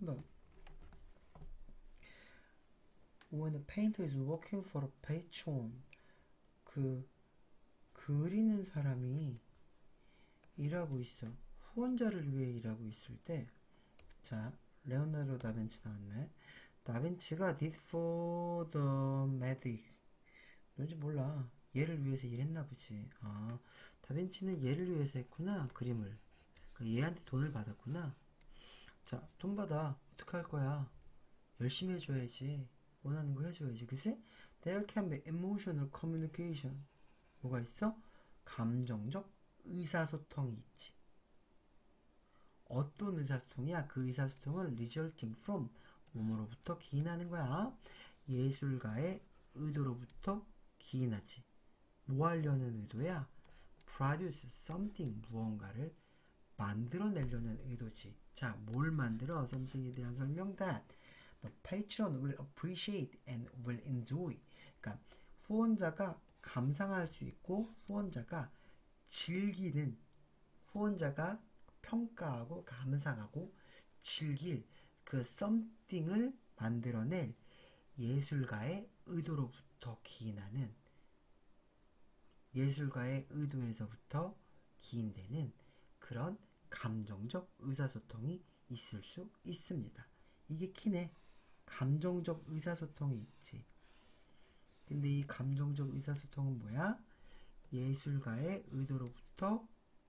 3번. When a painter is working for a patron, 그 그리는 사람이 일하고 있어. 후원자를 위해 일하고 있을 때, 자, 레오나르도 다빈치 나왔네. 다빈치가 did for the medic. 뭔지 몰라. 얘를 위해서 일했나 보지. 아, 다빈치는 얘를 위해서 했구나. 그림을. 그 얘한테 돈을 받았구나. 자, 돈 받아. 어떡할 거야? 열심히 해줘야지. 원하는 거 해줘야지. 그치? There can be emotional communication. 뭐가 있어? 감정적 의사소통이 있지. 어떤 의사소통이야? 그 의사소통은 resulting from 몸으로부터 기인하는 거야. 예술가의 의도로부터 기인하지. 뭐 하려는 의도야? produce something 무언가를 만들어내려는 의도지. 자, 뭘 만들어? something에 대한 설명 that the patron will appreciate and will enjoy. 그러니까 후원자가 감상할 수 있고 후원자가 즐기는 후원자가 평가하고 감상하고 즐길 그 something을 만들어낼 예술가의 의도로부터 기인하는 예술가의 의도에서부터 기인되는 그런 감정적 의사소통이 있을 수 있습니다. 이게 키네. 감정적 의사소통이 있지. 근데 이 감정적 의사소통은 뭐야? 예술가의 의도로부터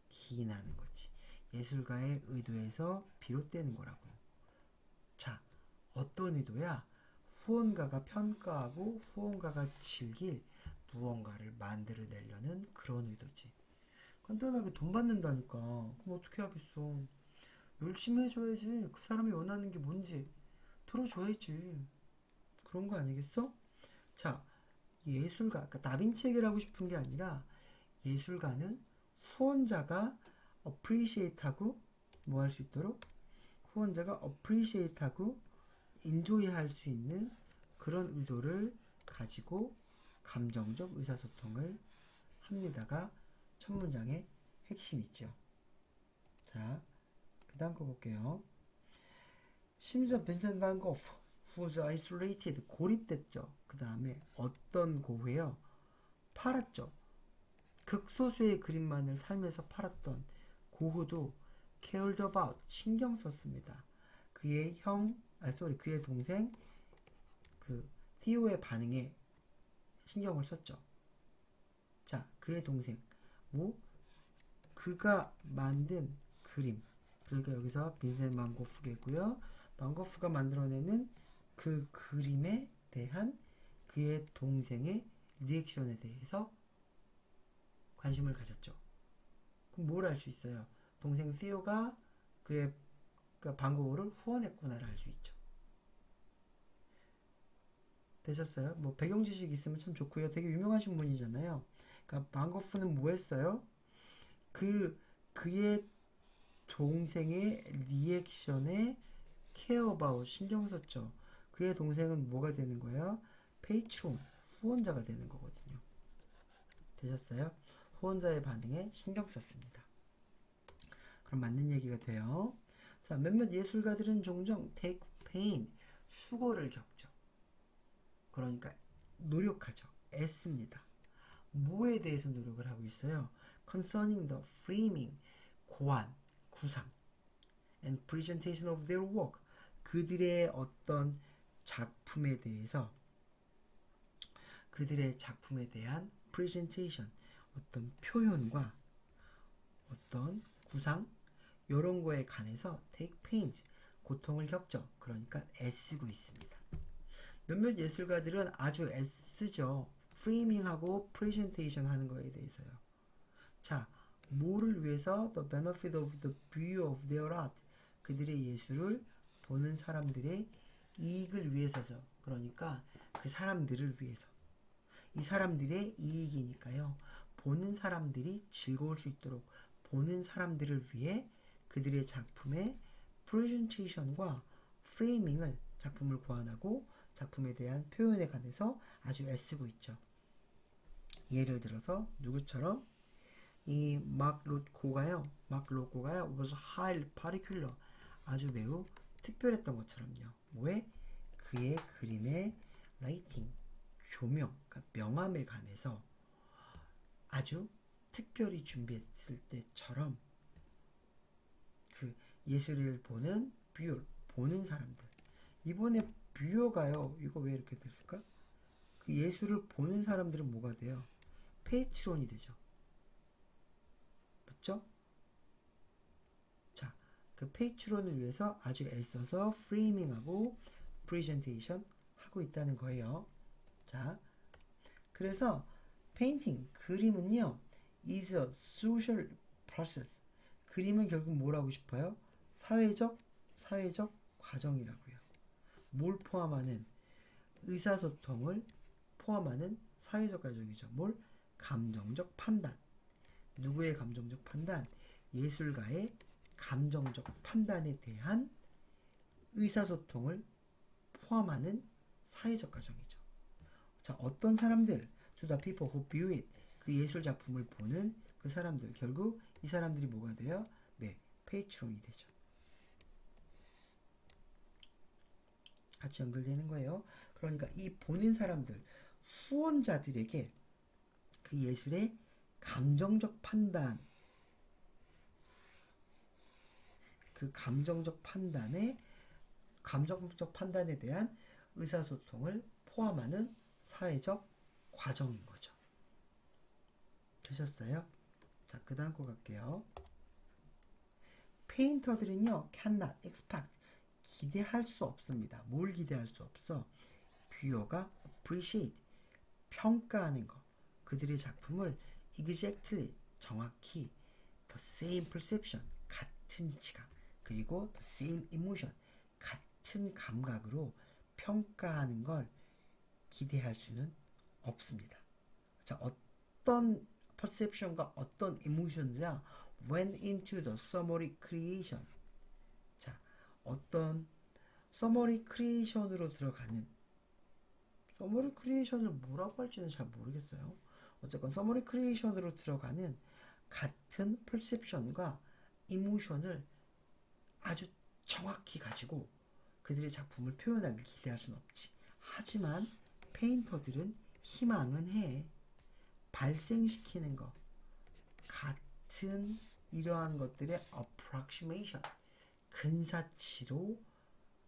기인하는 거지. 예술가의 의도에서 비롯되는 거라고. 자, 어떤 의도야? 후원가가 평가하고 후원가가 즐길 무언가를 만들어내려는 그런 의도지. 간단하게 돈 받는다니까. 그럼 어떻게 하겠어? 열심히 해줘야지. 그 사람이 원하는 게 뭔지 들어줘야지. 그런 거 아니겠어? 자, 예술가, 그러니까 다빈치 얘기를 싶은 게 아니라 예술가는 후원자가 appreciate하고 뭐 할 수 있도록 후원자가 appreciate하고 enjoy할 수 있는 그런 의도를 가지고 감정적 의사소통을 합니다가 첫 문장의 핵심이죠. 자, 그 다음 거 볼게요. 심지어 벤센 반 고프, who's isolated, 고립됐죠. 그 다음에 어떤 고흐예요? 팔았죠. 극소수의 그림만을 삶에서 팔았던 고흐도 cared about, 신경 썼습니다. 그의 형, 아, 쏘리, 그의 동생, 그, 티오의 반응에 신경을 썼죠. 자, 그의 동생, 뭐, 그가 만든 그림. 그러니까 여기서 빈센 망고프겠고요. 망고프가 만들어내는 그 그림에 대한 그의 동생의 리액션에 대해서 관심을 가졌죠. 그럼 뭘 알 수 있어요? 동생 시오가 그의 그 방고를 후원했구나를 알 수 있죠. 되셨어요? 뭐 배경 지식 있으면 참 좋고요. 되게 유명하신 분이잖아요. 그러니까 방고프는 뭐 했어요? 그 그의 동생의 리액션에 케어 바우 신경 썼죠. 그의 동생은 뭐가 되는 거예요? 페이트론 후원자가 되는 거거든요. 되셨어요? 후원자의 반응에 신경 썼습니다. 그럼 맞는 얘기가 돼요. 자, 몇몇 예술가들은 종종 take pain, 수고를 겪죠. 그러니까 노력하죠. 애씁니다. 뭐에 대해서 노력을 하고 있어요? concerning the framing, 고안, 구상 and presentation of their work. 그들의 어떤 작품에 대해서 그들의 작품에 대한 presentation, 어떤 표현과 어떤 구상 이런 거에 관해서 take pains, 고통을 겪죠. 그러니까 애쓰고 있습니다. 몇몇 예술가들은 아주 애쓰죠. 프레이밍하고 프레젠테이션 하는 거에 대해서요. 자, 뭐를 위해서 the benefit of the view of their art 그들의 예술을 보는 사람들의 이익을 위해서죠. 그러니까 그 사람들을 위해서 이 사람들의 이익이니까요. 보는 사람들이 즐거울 수 있도록 보는 사람들을 위해 그들의 작품의 프레젠테이션과 프레이밍을 작품을 고안하고 작품에 대한 표현에 관해서 아주 애쓰고 있죠. 예를 들어서 누구처럼 이 막 로코가요. 막 로코가요. was highly particular. 아주 매우 특별했던 것처럼요. 뭐에? 그의 그림의 라이팅, 조명, 그러니까 명암에 관해서 아주 특별히 준비했을 때처럼 그 예술을 보는 뷰어, 보는 사람들. 이번에 뷰어가요. 이거 왜 이렇게 됐을까? 그 예술을 보는 사람들은 뭐가 돼요? 페이트론이 되죠. 맞죠? 자, 그 페이트론을 위해서 아주 애써서 프레이밍하고 프레젠테이션 하고 있다는 거예요. 자, 그래서 페인팅 그림은요 is a social process. 그림은 결국 뭐라고 싶어요? 사회적 사회적 과정이라고요. 뭘 포함하는 의사소통을 포함하는 사회적 과정이죠. 뭘 감정적 판단. 누구의 감정적 판단? 예술가의 감정적 판단에 대한 의사소통을 포함하는 사회적 과정이죠. 자, 어떤 사람들, to the people who view it, 그 예술 작품을 보는 그 사람들, 결국 이 사람들이 뭐가 돼요? 네, 페이트론이 되죠. 같이 연결되는 거예요. 그러니까 이 보는 사람들, 후원자들에게 그 예술의 감정적 판단, 그 감정적 판단에 감정적 판단에 대한 의사소통을 포함하는 사회적 과정인 거죠. 되셨어요? 자, 그 다음 거 갈게요. 페인터들은요, cannot expect, 기대할 수 없습니다. 뭘 기대할 수 없어? 뷰어가 appreciate, 평가하는 거. 그들의 작품을 exactly, 정확히 the same perception, 같은 지각, 그리고 the same emotion, 같은 감각으로 평가하는 걸 기대할 수는 없습니다. 자, 어떤 perception과 어떤 emotions야 went into the summary creation. 자, 어떤 summary creation으로 들어가는 summary creation을 뭐라고 할지는 잘 모르겠어요. 어쨌건 summary creation으로 들어가는 같은 perception과 emotion을 아주 정확히 가지고 그들의 작품을 표현하길 기대할 수는 없지. 하지만 페인터들은 희망은 해. 발생시키는 거. 같은 이러한 것들의 approximation. 근사치로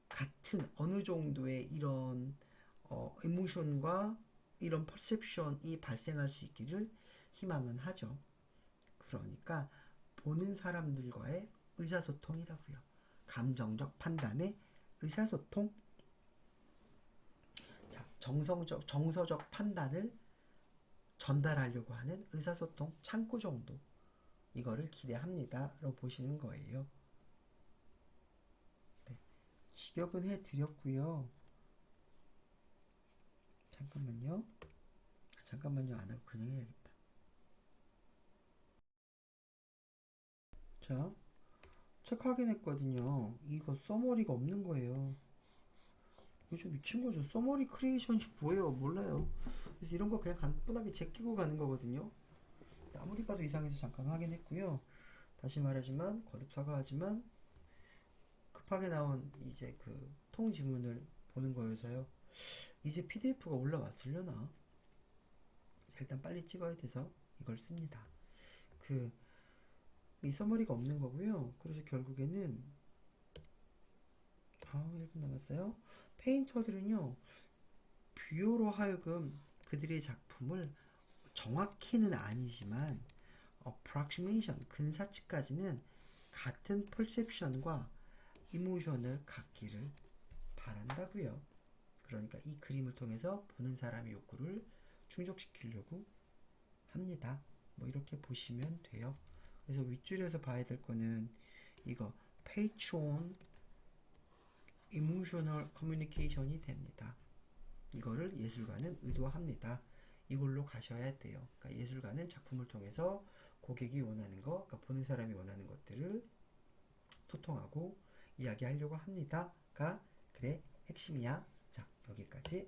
같은 어느 정도의 이런 어, emotion과 이런 perception이 발생할 수 있기를 희망은 하죠. 그러니까 보는 사람들과의 의사소통이라고요. 감정적 판단의 의사소통. 자, 정성적, 정서적 판단을 전달하려고 하는 의사소통 창구 정도. 이거를 기대합니다. 로 보시는 거예요. 네. 직역은 해드렸고요. 잠깐만요. 잠깐만요. 안 하고 그냥 해야겠다. 자, 책 확인했거든요. 이거 써머리가 없는 거예요. 좀 미친 거죠. 써머리 크리에이션이 뭐예요? 몰라요. 그래서 이런 거 그냥 간단하게 제끼고 가는 거거든요. 아무리 봐도 이상해서 잠깐 확인했고요. 다시 말하지만 거듭 사과하지만 급하게 나온 이제 그 통지문을 보는 거여서요. 이제 PDF가 올라왔으려나? 일단 빨리 찍어야 돼서 이걸 씁니다. 그, 이 서머리가 없는 거고요. 그래서 결국에는, 아, 1분 남았어요. 페인터들은요, 뷰어로 하여금 그들의 작품을 정확히는 아니지만, approximation, 근사치까지는 같은 perception과 이모션을 갖기를 바란다고요. 그러니까 이 그림을 통해서 보는 사람의 욕구를 충족시키려고 합니다. 뭐 이렇게 보시면 돼요. 그래서 윗줄에서 봐야 될 거는 이거 patron emotional communication이 됩니다. 이거를 예술가는 의도합니다. 이걸로 가셔야 돼요. 그러니까 예술가는 작품을 통해서 고객이 원하는 거, 그러니까 보는 사람이 원하는 것들을 소통하고 이야기하려고 합니다 가 그래 핵심이야. 자 여기까지